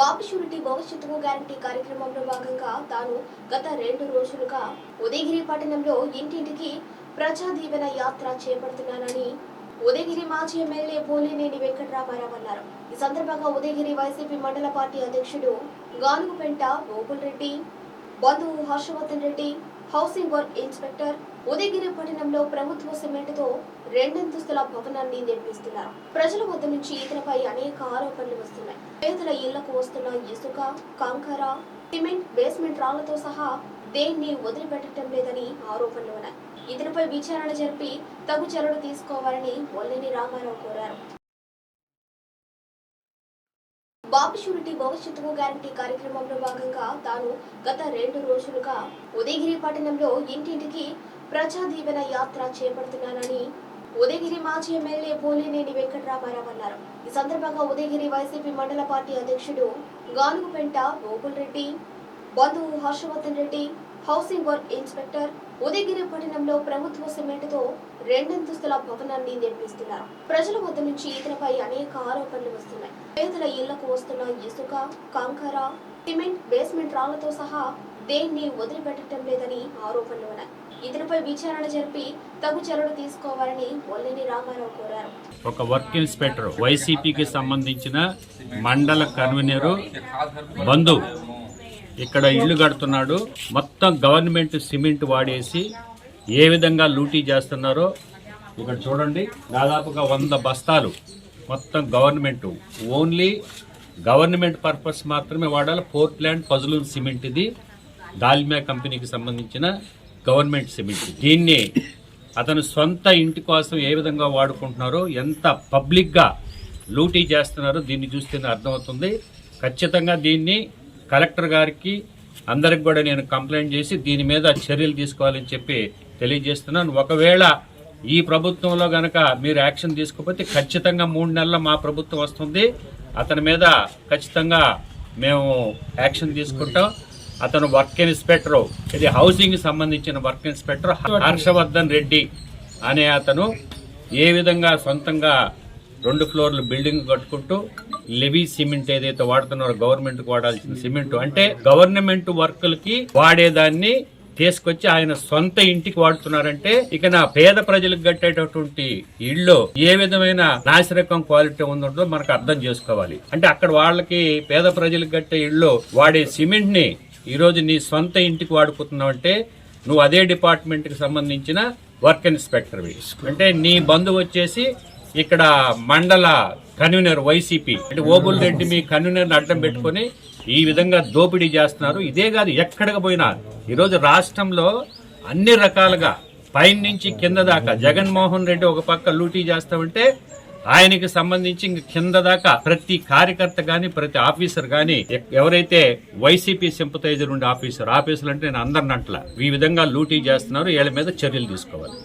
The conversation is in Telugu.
బాబు షూరిటీ భవిష్యత్తుకు గ్యారంటీ కార్యక్రమంలో భాగంగా తాను గత రెండు రోజులుగా ఉదయగిరి పట్టణంలో ఇంటింటికి ప్రజా దీవెన యాత్ర చేపడుతున్నానని ఉదయగిరి మాజీ ఎమ్మెల్యే పోలినేని వెంకటరామారావు అన్నారు. ఈ సందర్భంగా ఉదయగిరి వైసీపీ మండల పార్టీ అధ్యక్షుడు గానుగుపెంట గోకుల్ రెడ్డి బంధువు Harshavardhan Reddy housing work inspector Udayagiri పట్టణంలో ప్రభుత్వ సిమెంట్తో రెండంతస్తుల భవనాన్ని నిర్మిస్తున్నారు. ప్రజల వద్ద నుంచి ఇతనిపై అనేక ఆరోపణలు వస్తున్నాయి. పేదల ఇళ్ళకు వస్తున్న ఇసుక కంకర సిమెంట్ బేస్మెంట్ రాళ్ళతో సహా దేన్ని వదిలిపెట్టడం లేదని ఆరోపణలు ఉన్నాయి. ఇతనిపై విచారణ జరిపి తగు చర్యలు తీసుకోవాలని వల్లిని రామారావు కోరారు. బాబు షూరిటీ భవిష్యత్తుకు గ్యారంటీ కార్యక్రమంలో భాగంగా తాను గత రెండు రోజులుగా ఉదయగిరి పట్టణంలో ఇంటింటికి ప్రజా దీవెన యాత్ర చేపడుతున్నానని ఉదయగిరి మాజీ ఎమ్మెల్యే పోలినేని వెంకటరామారావు అన్నారు. ఈ సందర్భంగా ఉదయగిరి వైసీపీ మండల పార్టీ అధ్యక్షుడు గానుగుపెంట గోకుల్ రెడ్డి బంధువు Harshavardhan Reddy housing work inspector Udayagiri పట్టణంలో ప్రభుత్వ సిమెంట్తో రెండంతస్తుల భవనాన్ని నిర్మిస్తున్నారు. ప్రజల వద్ద నుంచి ఇతనిపై అనేక ఆరోపణలు వస్తున్నాయి. పేదల ఇళ్ళకు వస్తున్న ఇసుక కంకర సిమెంట్ బేస్మెంట్ రాళ్ళతో సహా దేన్ని వదిలిపెట్టడం లేదని ఆరోపణలు ఉన్నాయి. ఇతనిపై విచారణ జరిపి తగు చర్యలు తీసుకోవాలని వల్లిని రామారావు కోరారు. ఒక వర్క్ ఇన్స్పెక్టర్ వైసీపీకి సంబంధించిన మండల కన్వీనరు బంధు ఇక్కడ ఇల్లు కడుతున్నాడు. మొత్తం గవర్నమెంట్ సిమెంట్ వాడేసి ఏ విధంగా లూటీ చేస్తున్నారో ఇక్కడ చూడండి. దాదాపుగా వంద బస్తాలు మొత్తం గవర్నమెంట్. ఓన్లీ గవర్నమెంట్ పర్పస్ మాత్రమే వాడాలి. పోర్ట్లాండ్ పజలూన్ సిమెంట్ ఇది. దాల్మియా కంపెనీకి సంబంధించిన గవర్నమెంట్ సిమెంట్. దీన్ని అతను సొంత ఇంటి కోసం ఏ విధంగా వాడుకుంటున్నారో ఎంత పబ్లిక్గా లూటీ చేస్తున్నారో దీన్ని చూస్తేనే అర్థమవుతుంది. ఖచ్చితంగా దీన్ని కలెక్టర్ గారికి అందరికి కూడా నేను కంప్లైంట్ చేసి దీని మీద చర్యలు తీసుకోవాలని చెప్పి తెలియజేస్తున్నాను. ఒకవేళ ఈ ప్రభుత్వంలో గనక మీరు యాక్షన్ తీసుకోకపోతే ఖచ్చితంగా మూడు నెలల మా ప్రభుత్వం వస్తుంది. అతని మీద ఖచ్చితంగా మేము యాక్షన్ తీసుకుంటాం. అతను వర్క్ ఇన్స్పెక్టర్ ఇది హౌసింగ్ సంబంధించిన వర్క్ ఇన్స్పెక్టర్ హర్షవర్ధన్ రెడ్డి అనే అతను ఏ విధంగా సొంతంగా రెండు ఫ్లోర్లు బిల్డింగ్ కట్టుకుంటూ లెవీ సిమెంట్ ఏదైతే వాడుతున్నారో గవర్నమెంట్ వాడాల్సిన సిమెంట్ అంటే గవర్నమెంట్ వర్కులకి వాడేదాన్ని తీసుకొచ్చి ఆయన సొంత ఇంటికి వాడుతున్నారంటే ఇక నా పేద ప్రజలకు కట్టేటటువంటి ఇళ్ళు ఏ విధమైన నాసిరకం క్వాలిటీ ఉందో మనకు అర్థం చేసుకోవాలి. అంటే అక్కడ వాళ్ళకి పేద ప్రజలకు కట్టే ఇళ్ళు వాడే సిమెంట్ని ఈరోజు నీ సొంత ఇంటికి వాడుకుంటున్నావు అంటే నువ్వు అదే డిపార్ట్మెంట్కి సంబంధించిన వర్క్ ఇన్స్పెక్టర్ అంటే నీ బంధువు వచ్చేసి ఇక్కడ మండల కన్వీనర్ వైసీపీ అంటే ఓబుల్ రెడ్డి మీ కన్వీనర్ అడ్డం పెట్టుకొని ఈ విధంగా దోపిడీ చేస్తున్నారు. ఇదే కాదు ఎక్కడికి పోయినా. ఈరోజు రాష్ట్రంలో అన్ని రకాలుగా పైన నుంచి కింద దాకా జగన్మోహన్ రెడ్డి ఒక పక్క లూటీ చేస్తామంటే ఆయనకి సంబంధించి ఇంక కింద దాకా ప్రతి కార్యకర్త గాని ప్రతి ఆఫీసర్ గాని ఎవరైతే వైసీపీ సింపతైజర్ ఉండే ఆఫీసర్ ఆఫీసర్ అంటే నేను అందరిని అంటలా. ఈ విధంగా లూటీ చేస్తున్నారు వీళ్ళ మీద చర్యలు తీసుకోవాలి.